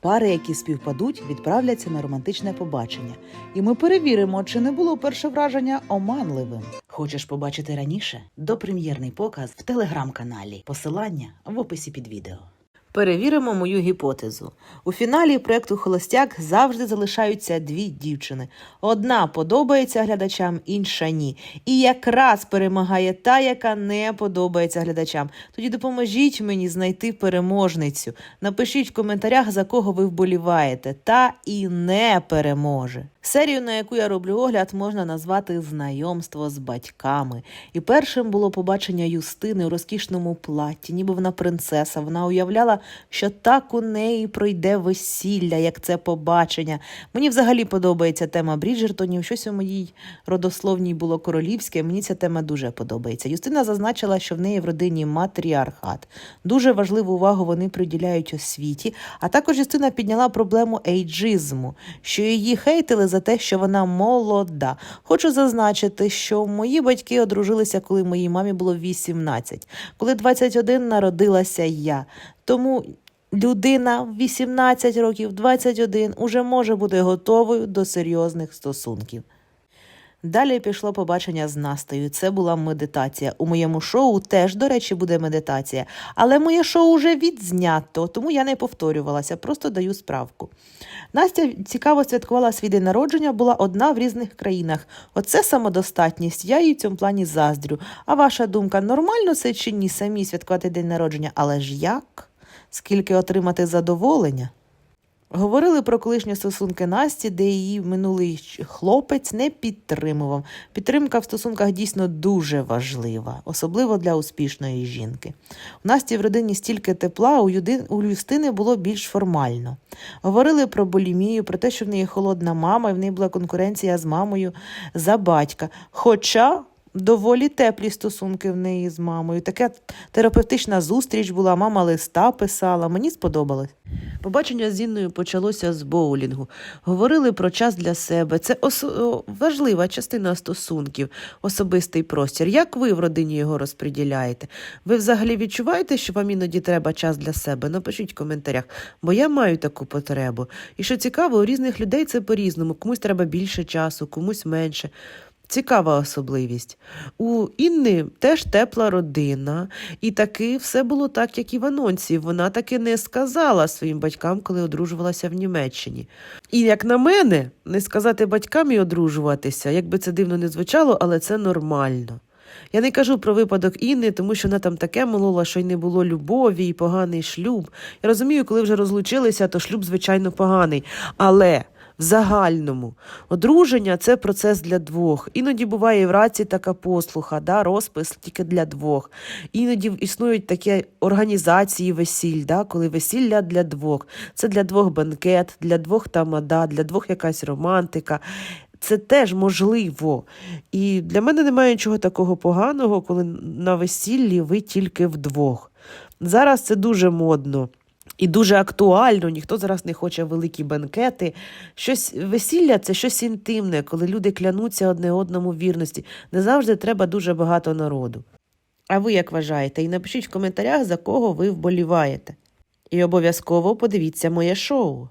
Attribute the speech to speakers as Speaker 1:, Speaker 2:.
Speaker 1: Пари, які співпадуть, відправляться на романтичне побачення, і ми перевіримо, чи не було перше враження оманливим. Хочеш побачити раніше? Допрем'єрний показ в телеграм-каналі. Посилання в описі під відео. Перевіримо мою гіпотезу. У фіналі проекту Холостяк завжди залишаються дві дівчини. Одна подобається глядачам, інша ні. І якраз перемагає та, яка не подобається глядачам. Тоді допоможіть мені знайти переможницю. Напишіть в коментарях, за кого ви вболіваєте, та і не переможе. Серію, на яку я роблю огляд, можна назвати знайомство з батьками. І першим було побачення Юстини у розкішному платі, ніби вона принцеса. Вона уявляла, що так у неї пройде весілля, як це побачення. Мені взагалі подобається тема Бріджертонів. Щось у моїй родословній було королівське. Мені ця тема дуже подобається. Юстина зазначила, що в неї в родині матріархат. Дуже важливу увагу вони приділяють освіті. А також Юстина підняла проблему ейджизму, що її хейтили за те, що вона молода. Хочу зазначити, що мої батьки одружилися, коли моїй мамі було 18, коли 21 народилася я. Тому людина в 18 років, 21 уже може бути готовою до серйозних стосунків. Далі пішло побачення з Настею. Це була медитація. У моєму шоу теж, до речі, буде медитація. Але моє шоу вже відзнято, тому я не повторювалася, просто даю справку. Настя цікаво святкувала свій день народження, була одна в різних країнах. Оце самодостатність. Я їй в цьому плані заздрю. А ваша думка, нормально це чи ні? Самі святкувати день народження? Але ж як? Скільки отримати задоволення? Говорили про колишні стосунки Насті, де її минулий хлопець не підтримував. Підтримка в стосунках дійсно дуже важлива, особливо для успішної жінки. У Насті в родині стільки тепла, у, Юди... Юстини було більш формально. Говорили про булімію, про те, що в неї холодна мама, і в неї була конкуренція з мамою за батька. Хоча доволі теплі стосунки в неї з мамою. Така терапевтична зустріч була, мама листа писала. Мені сподобалось. Побачення з Інною почалося з боулінгу. Говорили про час для себе. Це ос- важлива частина стосунків, особистий простір. Як ви в родині його розподіляєте? Ви взагалі відчуваєте, що вам іноді треба час для себе? Напишіть в коментарях, бо я маю таку потребу. І що цікаво, у різних людей це по-різному. Комусь треба більше часу, комусь менше. Цікава особливість. У Інни теж тепла родина, і таки все було так, як і в анонсі. Вона таки не сказала своїм батькам, коли одружувалася в Німеччині. І як на мене, не сказати батькам і одружуватися, як би це дивно не звучало, але це нормально. Я не кажу про випадок Інни, тому що вона там таке молола, що й не було любові і поганий шлюб. Я розумію, коли вже розлучилися, то шлюб, звичайно, поганий. Але в загальному одруження це процес для двох. Іноді буває в раці така послуха, да, розпис тільки для двох. Іноді існують такі організації весіль, да, коли весілля для двох. Це для двох бенкет, для двох тамада, для двох якась романтика. Це теж можливо. І для мене немає нічого такого поганого, коли на весіллі ви тільки вдвох. Зараз це дуже модно. І дуже актуально, ніхто зараз не хоче великі бенкети. Щось весілля це щось інтимне, коли люди клянуться одне одному вірності. Не завжди треба дуже багато народу. А ви як вважаєте? І напишіть в коментарях, за кого ви вболіваєте. І обов'язково подивіться моє шоу.